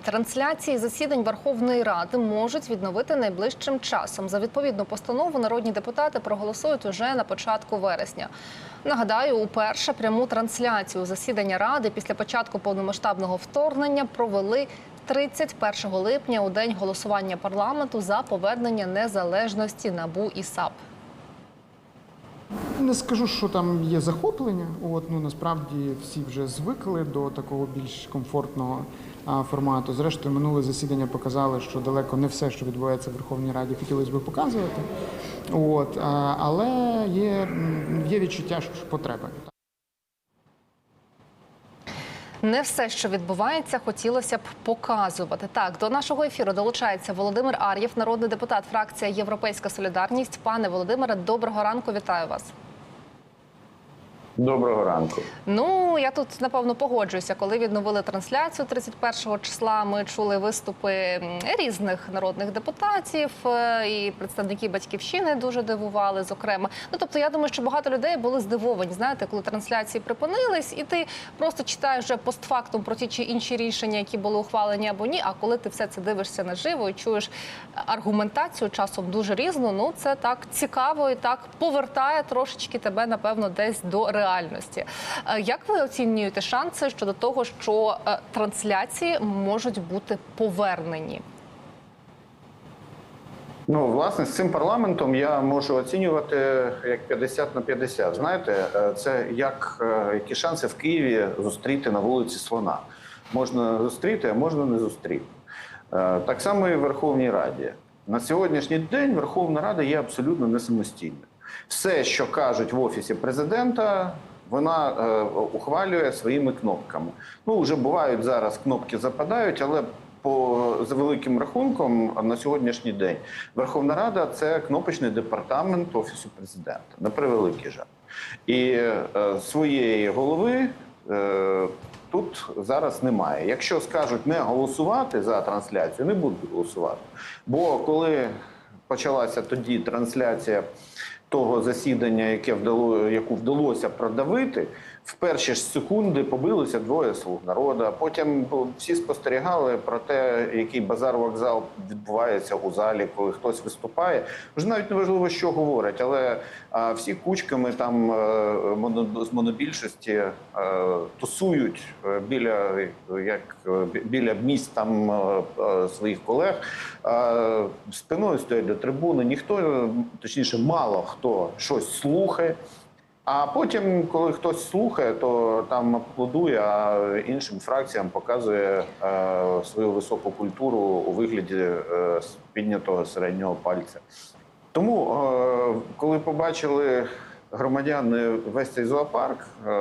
Трансляції засідань Верховної Ради можуть відновити найближчим часом. За відповідну постанову народні депутати проголосують уже на початку вересня. Нагадаю, уперше пряму трансляцію засідання ради після початку повномасштабного вторгнення провели 31 липня у день голосування парламенту за повернення незалежності НАБУ і САП. Не скажу, що там є захоплення. От ну насправді всі вже звикли до такого більш комфортного формату. Зрештою, минуле засідання показали, що далеко не все, що відбувається в Верховній Раді, хотілося б показувати. От але є, є відчуття що потреби. Не все, що відбувається, хотілося б показувати. Так, до нашого ефіру долучається Володимир Ар'єв, народний депутат, фракція Європейська Солідарність. Пане Володимире, доброго ранку, вітаю вас. Доброго ранку. Ну я тут напевно погоджуюся. Коли відновили трансляцію 31 числа, ми чули виступи різних народних депутатів е, і представники батьківщини дуже дивували. Зокрема, ну тобто, я думаю, що багато людей були здивовані. Знаєте, коли трансляції припинились, і ти просто читаєш вже постфактум про ті чи інші рішення, які були ухвалені або ні. А коли ти все це дивишся наживо і чуєш аргументацію часом дуже різну, ну це так цікаво і так повертає трошечки тебе, напевно, десь до реальності. Е, Як ви оцінюєте шанси щодо того, що е, трансляції можуть бути повернені? Ну, власне, з цим парламентом я можу оцінювати як 50 на 50. Знаєте, е, це як які шанси в Києві зустріти на вулиці Слона. Можна зустріти, а можна не зустріти. Так само і в Верховній Раді. На сьогоднішній день Верховна Рада є абсолютно не самостійною. Все, що кажуть в офісі президента, вона е, ухвалює своїми кнопками. Ну, вже бувають зараз кнопки западають, але по за великим рахунком на сьогоднішній день Верховна Рада це кнопочний департамент офісу президента. На превеликий жаль. І е, своєї голови е, тут зараз немає. Якщо скажуть не голосувати за трансляцію, не будуть голосувати. Бо коли почалася тоді трансляція того засідання, яке вдало, яку вдалося продавити, в перші ж секунди побилися двоє слуг народу. Потім всі спостерігали про те, який базар вокзал відбувається у залі, коли хтось виступає. Вже навіть не важливо, що говорять, але всі кучками там е, з монобільшості е, тусують е, біля як біля місць там своїх колег. Спиною стоять до трибуни. Ніхто, точніше, мало хто щось слухає. А потім, коли хтось слухає, то там аплодує, а іншим фракціям показує е, свою високу культуру у вигляді е, піднятого середнього пальця. Тому, е, коли побачили громадяни весь цей зоопарк, е,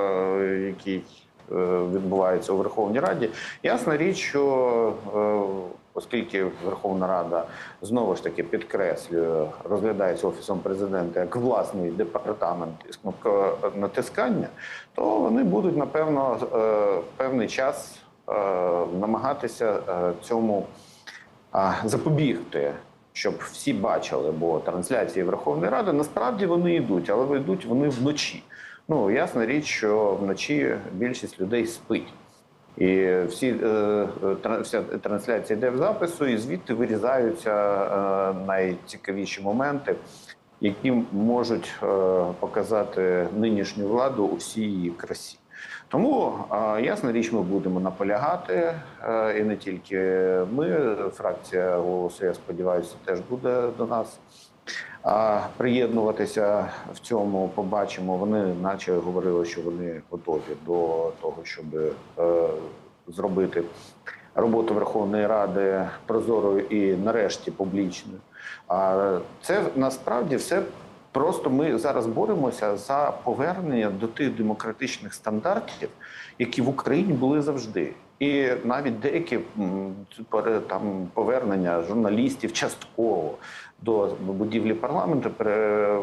який е, відбувається у Верховній Раді, ясна річ, що е, оскільки Верховна Рада знову ж таки підкреслює, розглядається офісом президента як власний департамент із кнопконатискання, то вони будуть напевно е, певний час е, намагатися е, цьому запобігти, щоб всі бачили, бо трансляції Верховної Ради насправді вони йдуть, але йдуть вони вночі. Ну ясна річ, що вночі більшість людей спить. І всі е, вся трансляція йде в запису, і звідти вирізаються е, найцікавіші моменти, які можуть е, показати нинішню владу у всій її красі. Тому ясна річ, ми будемо наполягати, і не тільки ми, фракція голосу, я сподіваюся, теж буде до нас приєднуватися в цьому. Побачимо. Вони, наче говорили, що вони готові до того, щоб е, зробити роботу Верховної Ради прозорою і нарешті публічною. А це насправді все. Просто ми зараз боремося за повернення до тих демократичних стандартів, які в Україні були завжди. І навіть деякі там повернення журналістів частково до будівлі парламенту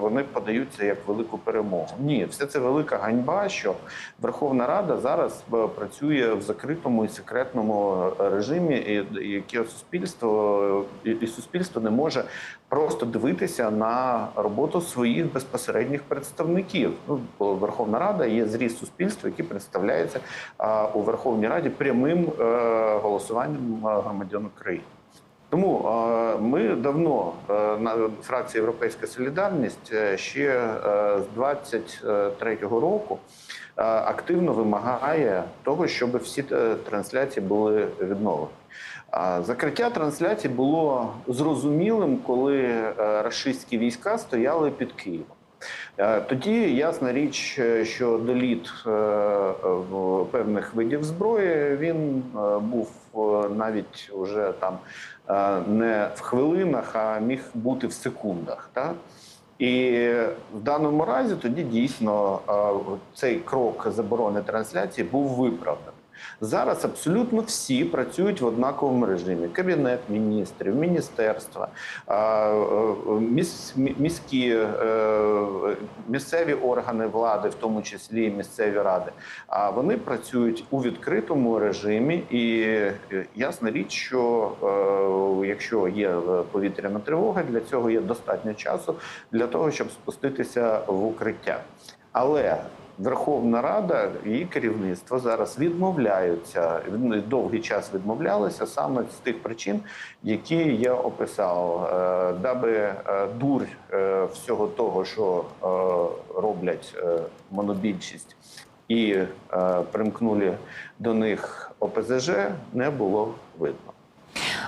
вони подаються як велику перемогу. Ні, все це велика ганьба, що Верховна Рада зараз е, працює в закритому і секретному режимі, і яке суспільство і, суспільство не може просто дивитися на роботу своїх безпосередніх представників. Ну, Верховна Рада є зріз суспільства, який представляється у Верховній Раді прямим е, голосуванням е, громадян України. Тому е, ми давно е, на фракції Європейська Солідарність е, ще з 23-го року активно вимагає того, щоб всі трансляції були відновлені. Закриття трансляцій було зрозумілим, коли рашистські війська стояли під Києвом. Тоді ясна річ, що доліт певних видів зброї він був навіть уже там е, не в хвилинах, а міг бути в секундах. Так? І в даному разі тоді дійсно е, цей крок заборони трансляції був виправданий. Зараз абсолютно всі працюють в однаковому режимі: кабінет міністрів, міністерства, е, міс- мі- міські е, місцеві органи влади, в тому числі місцеві ради. А вони працюють у відкритому режимі, і е, ясна річ, що якщо є повітряна тривога, для цього є достатньо часу для того, щоб спуститися в укриття. Але Верховна Рада і керівництво зараз відмовляються від- довгий час відмовлялися саме з тих причин, які я описав, Е, даби е, дурь е, всього того, що роблять монобільшість, і примкнули до них ОПЗЖ, не було видно.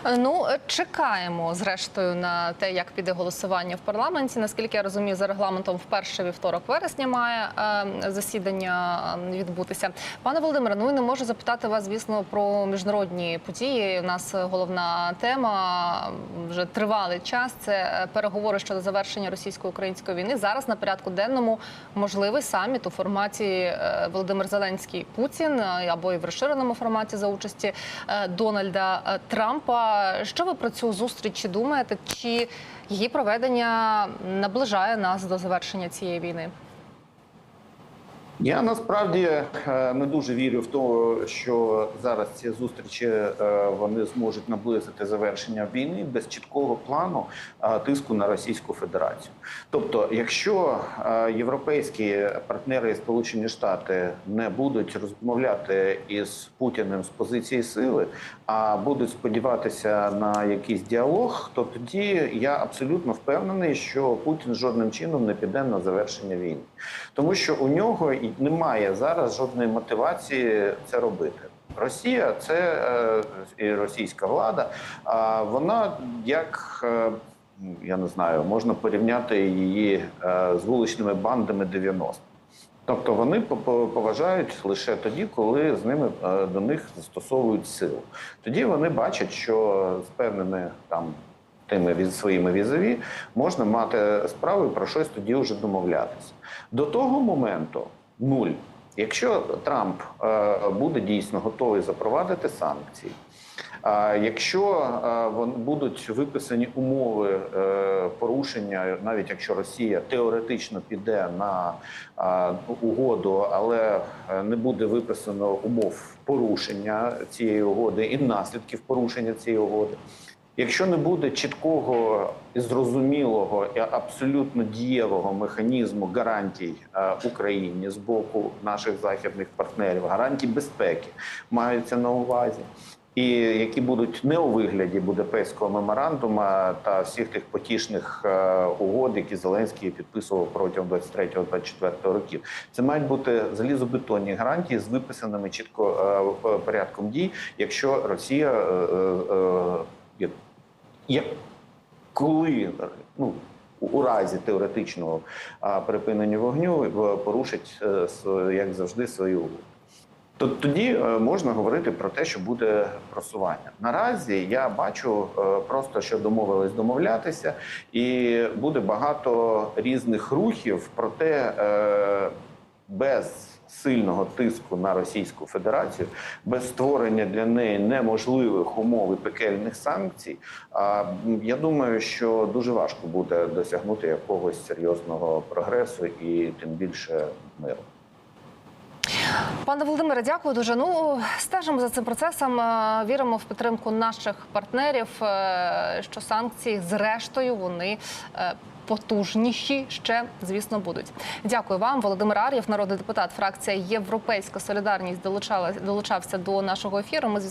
Е, Ну, е, чекаємо зрештою на те, як піде голосування в парламенті. Наскільки я розумію, за регламентом в перший вівторок вересня має е, засідання відбутися. Пане Володимире, ну і не можу запитати вас, звісно, про міжнародні події. У нас головна тема вже тривалий час. Це переговори щодо завершення російсько-української війни. Зараз на порядку денному можливий саміт у форматі Володимир Зеленський Путін або і в розширеному форматі за участі Дональда Трампа. Що ви про цю зустріч думаєте? Чи її проведення наближає нас до завершення цієї війни? Я насправді е, не дуже вірю в те, що зараз ці зустрічі е, вони зможуть наблизити завершення війни без чіткого плану е, тиску на Російську Федерацію. Тобто, якщо європейські партнери і Сполучені Штати не будуть розмовляти із Путіним з позиції сили, а будуть сподіватися на якийсь діалог, то тоді я абсолютно впевнений, що Путін жодним чином не піде на завершення війни, тому що у нього немає зараз жодної мотивації це робити. Росія це е, і російська влада. А вона як е, я не знаю, можна порівняти її е, з вуличними бандами 90-х. Тобто вони по- по- поважають лише тоді, коли з ними до них застосовують силу. Тоді вони бачать, що з певними там тими своїми візові можна мати справу і про щось тоді вже домовлятися. До того моменту нуль. Якщо Трамп е, буде дійсно готовий запровадити санкції, а якщо е, будуть виписані умови е, порушення, навіть якщо Росія теоретично піде на е, угоду, але е, не буде виписано умов порушення цієї угоди і наслідків порушення цієї угоди. Якщо не буде чіткого і зрозумілого і абсолютно дієвого механізму гарантій е, Україні з боку наших західних партнерів, гарантій безпеки маються на увазі, і які будуть не у вигляді Будапештського меморандума та всіх тих потішних е, угод, які Зеленський підписував протягом 23-24 років. Це мають бути залізобетонні гарантії з виписаними чітко е, порядком дій, якщо Росія є коли ну. у- разі теоретичного припинення вогню е, порушить е, як завжди свою. То тоді е, можна говорити про те, що буде просування. Наразі я бачу просто, що домовились домовлятися, і буде багато різних рухів, проте е, без сильного тиску на Російську Федерацію, без створення для неї неможливих умов і пекельних санкцій. А я думаю, що дуже важко буде досягнути якогось серйозного прогресу і тим більше миру. Пане Володимире, дякую дуже. Ну стежимо за цим процесом. е, Віримо в підтримку наших партнерів, е, що санкції, зрештою, вони е, потужніші ще, звісно, будуть. Дякую вам, Володимир Ар'єв, народний депутат, фракція Європейська Солідарність долучалась долучався до нашого ефіру. Ми